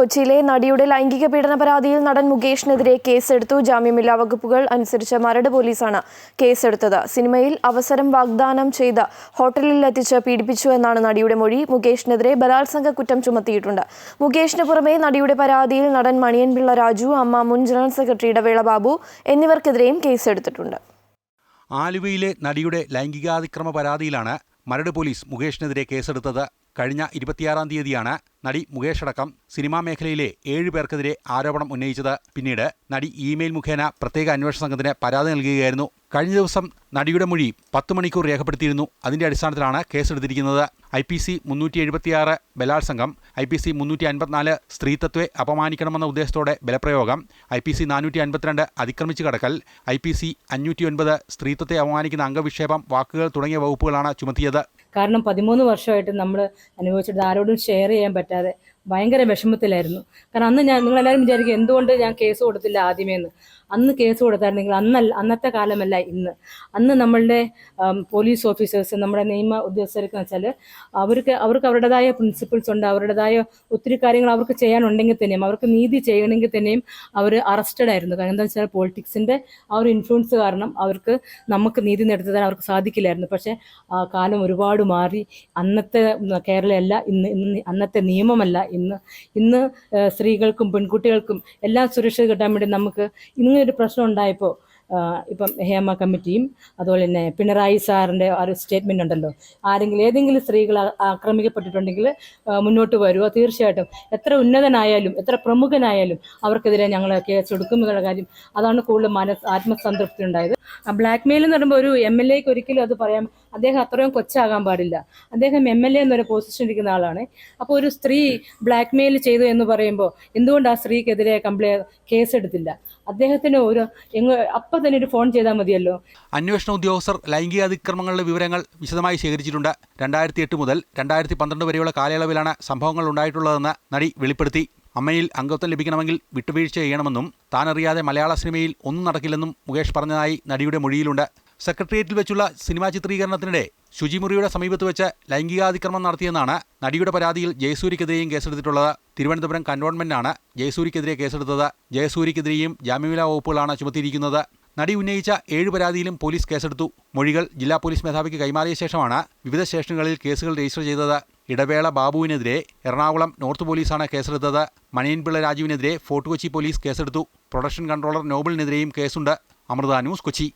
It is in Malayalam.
കൊച്ചിയിലെ നടിയുടെ ലൈംഗിക പീഡന പരാതിയിൽ നടൻ മുകേഷിനെതിരെ കേസെടുത്തു. ജാമ്യമില്ലാ വകുപ്പുകൾ അനുസരിച്ച് മരട് പോലീസാണ് കേസെടുത്തത്. സിനിമയിൽ അവസരം വാഗ്ദാനം ചെയ്ത ഹോട്ടലിൽ എത്തിച്ച് പീഡിപ്പിച്ചു എന്നാണ് നടിയുടെ മൊഴി. മുകേഷിനെതിരെ ബലാത്സംഗ കുറ്റം ചുമത്തിയിട്ടുണ്ട്. മുകേഷിന് പുറമെ നടിയുടെ പരാതിയിൽ നടൻ മണിയൻപിള്ള രാജു അമ്മ മുൻ ജനറൽ സെക്രട്ടറി ഇടവേള ബാബു എന്നിവർക്കെതിരെയും കേസെടുത്തിട്ടുണ്ട്. ആലുവയിലെ നടിയുടെ ലൈംഗികാതിക്രമ പരാതിയിലാണ് മരട് പോലീസ് മുകേഷിനെതിരെ കേസെടുത്തത്. കഴിഞ്ഞ ഇരുപത്തിയാറാം തീയതിയാണ് നടി മുകേഷ് അടക്കം സിനിമാ മേഖലയിലെ ഏഴ് പേർക്കെതിരെ ആരോപണം ഉന്നയിച്ചത്. പിന്നീട് നടി ഇമെയിൽ മുഖേന പ്രത്യേക അന്വേഷണ സംഘത്തിന് പരാതി നൽകുകയായിരുന്നു. കഴിഞ്ഞ ദിവസം നടിയുടെ മൊഴി പത്ത് മണിക്കൂർ രേഖപ്പെടുത്തിയിരുന്നു. അതിന്റെ അടിസ്ഥാനത്തിലാണ് കേസെടുത്തിരിക്കുന്നത്. ഐ പി സി മുന്നൂറ്റി എഴുപത്തിയാറ് ബലാത്സംഗം ഐ പി സി മുന്നൂറ്റി അൻപത്തിനാല് സ്ത്രീത്വത്തെ അപമാനിക്കണമെന്ന ഉദ്ദേശത്തോടെ ബലപ്രയോഗം ഐ പി സി നാനൂറ്റി അൻപത്തിരണ്ട് അതിക്രമിച്ചു കടക്കൽ ഐ പി സി അഞ്ഞൂറ്റി ഒൻപത് സ്ത്രീത്വത്തെ അപമാനിക്കുന്ന അംഗവിക്ഷേപം വാക്കുകൾ തുടങ്ങിയ വകുപ്പുകളാണ് ചുമത്തിയത്. കാരണം പതിമൂന്ന് വർഷമായിട്ട് നമ്മൾ അനുഭവിച്ചിട്ട് ആരോടും ഷെയർ ചെയ്യാൻ പറ്റാതെ ഭയങ്കര വിഷമത്തിലായിരുന്നു. കാരണം അന്ന് ഞാൻ നിങ്ങളെല്ലാവരും വിചാരിക്കും എന്തുകൊണ്ട് ഞാൻ കേസ് കൊടുത്തില്ല ആദ്യമേ എന്ന്. അന്ന് കേസ് കൊടുത്തായിരുന്നെങ്കിൽ അന്നല്ല അന്നത്തെ കാലമല്ല ഇന്ന്. അന്ന് നമ്മളുടെ പോലീസ് ഓഫീസേഴ്സ് നമ്മുടെ നിയമ ഉദ്യോഗസ്ഥർക്ക് വെച്ചാൽ അവർക്ക് അവർക്ക് അവരുടേതായ പ്രിൻസിപ്പിൾസ് ഉണ്ട് അവരുടേതായ ഒത്തിരി കാര്യങ്ങൾ അവർക്ക് ചെയ്യാനുണ്ടെങ്കിൽ തന്നെയും അവർക്ക് നീതി ചെയ്യണമെങ്കിൽ തന്നെയും അവർ അറസ്റ്റഡ് ആയിരുന്നു. കാരണം എന്താ വെച്ചാൽ പോളിറ്റിക്സിന്റെ ആ ഒരു ഇൻഫ്ലുവൻസ് കാരണം അവർക്ക് നമുക്ക് നീതി നേടുത്തി തരാൻ അവർക്ക് സാധിക്കില്ലായിരുന്നു. പക്ഷേ ആ കാലം ഒരുപാട് മാറി. അന്നത്തെ കേരളമല്ല ഇന്ന് ഇന്ന് അന്നത്തെ നിയമമല്ല ഇന്ന് ഇന്ന് സ്ത്രീകൾക്കും പെൺകുട്ടികൾക്കും എല്ലാ സുരക്ഷ കിട്ടാൻ വേണ്ടി നമുക്ക് ഇങ്ങനൊരു പ്രശ്നം ഉണ്ടായപ്പോൾ ഇപ്പം ഹേമ കമ്മിറ്റിയും അതുപോലെ തന്നെ പിണറായി സാറിന്റെ ഒരു സ്റ്റേറ്റ്മെന്റ് ഉണ്ടല്ലോ ആരെങ്കിലും ഏതെങ്കിലും സ്ത്രീകൾ ആക്രമിക്കപ്പെട്ടിട്ടുണ്ടെങ്കിൽ മുന്നോട്ട് വരുക തീർച്ചയായിട്ടും. എത്ര ഉന്നതനായാലും എത്ര പ്രമുഖനായാലും അവർക്കെതിരെ ഞങ്ങൾ കേസ് എടുക്കും എന്നുള്ള കാര്യം അതാണ് കൂടുതൽ മനസ് ആത്മസംതൃപ്തി ഉണ്ടായത്. ബ്ലാക്ക് മെയിൽ എന്ന് പറയുമ്പോൾ ഒരു എം എൽ എക്ക് ഒരിക്കലും അത് പറയാം അദ്ദേഹം അത്രയും കൊച്ചാകാൻ പാടില്ല. അദ്ദേഹം എം എൽ എ എന്നൊരു പൊസിഷൻ ഇരിക്കുന്ന ആളാണ്. അപ്പോൾ ഒരു സ്ത്രീ ബ്ലാക്ക് മെയിൽ ചെയ്തു എന്ന് പറയുമ്പോൾ എന്തുകൊണ്ട് ആ സ്ത്രീക്കെതിരെ കംപ്ലൈ കേസെടുത്തില്ല? അദ്ദേഹത്തിന് ഒരു എങ്ങ് അപ്പം തന്നെ ഒരു ഫോൺ ചെയ്താൽ മതിയല്ലോ. അന്വേഷണ ഉദ്യോഗസ്ഥർ ലൈംഗിക അതിക്രമങ്ങളുടെ വിവരങ്ങൾ വിശദമായി ശേഖരിച്ചിട്ടുണ്ട്. രണ്ടായിരത്തി എട്ട് മുതൽ രണ്ടായിരത്തി പന്ത്രണ്ട് വരെയുള്ള കാലയളവിലാണ് സംഭവങ്ങൾ ഉണ്ടായിട്ടുള്ളതെന്ന് നടി വെളിപ്പെടുത്തി. അമ്മയിൽ അംഗത്വം ലഭിക്കണമെങ്കിൽ വിട്ടുവീഴ്ച ചെയ്യണമെന്നും താനറിയാതെ മലയാള സിനിമയിൽ ഒന്നും നടക്കില്ലെന്നും മുകേഷ് പറഞ്ഞതായി നടിയുടെ മൊഴിയിലുണ്ട്. സെക്രട്ടേറിയറ്റിൽ വെച്ചുള്ള സിനിമാ ചിത്രീകരണത്തിനിടെ ശുചിമുറിയുടെ സമീപത്ത് വെച്ച് ലൈംഗികാതിക്രമം നടത്തിയെന്നാണ് നടിയുടെ പരാതിയിൽ ജയസൂരിക്കെതിരെയും കേസെടുത്തിട്ടുള്ളത്. തിരുവനന്തപുരം കന്റോൺമെന്റാണ് ജയസൂരിക്കെതിരെ കേസെടുത്തത്. ജയസൂരിക്കെതിരെയും ജാമ്യമില്ലാ വകുപ്പുകളാണ് ചുമത്തിയിരിക്കുന്നത്. നടി ഉന്നയിച്ച ഏഴ് പരാതിയിലും പോലീസ് കേസെടുത്തു. മൊഴികൾ ജില്ലാ പോലീസ് മേധാവിക്ക് കൈമാറിയ ശേഷമാണ് വിവിധ സ്റ്റേഷനുകളിൽ കേസുകൾ രജിസ്റ്റർ ചെയ്തത്. ഇടവേള ബാബുവിനെതിരെ എറണാകുളം നോർത്ത് പോലീസാണ് കേസെടുത്തത്. മണിയൻപിള്ള രാജുവിനെതിരെ ഫോർട്ട് കൊച്ചി പോലീസ് കേസെടുത്തു. പ്രൊഡക്ഷൻ കൺട്രോളർ നോബിളിനെതിരെയും കേസുണ്ട്. അമൃത ന്യൂസ് കൊച്ചി.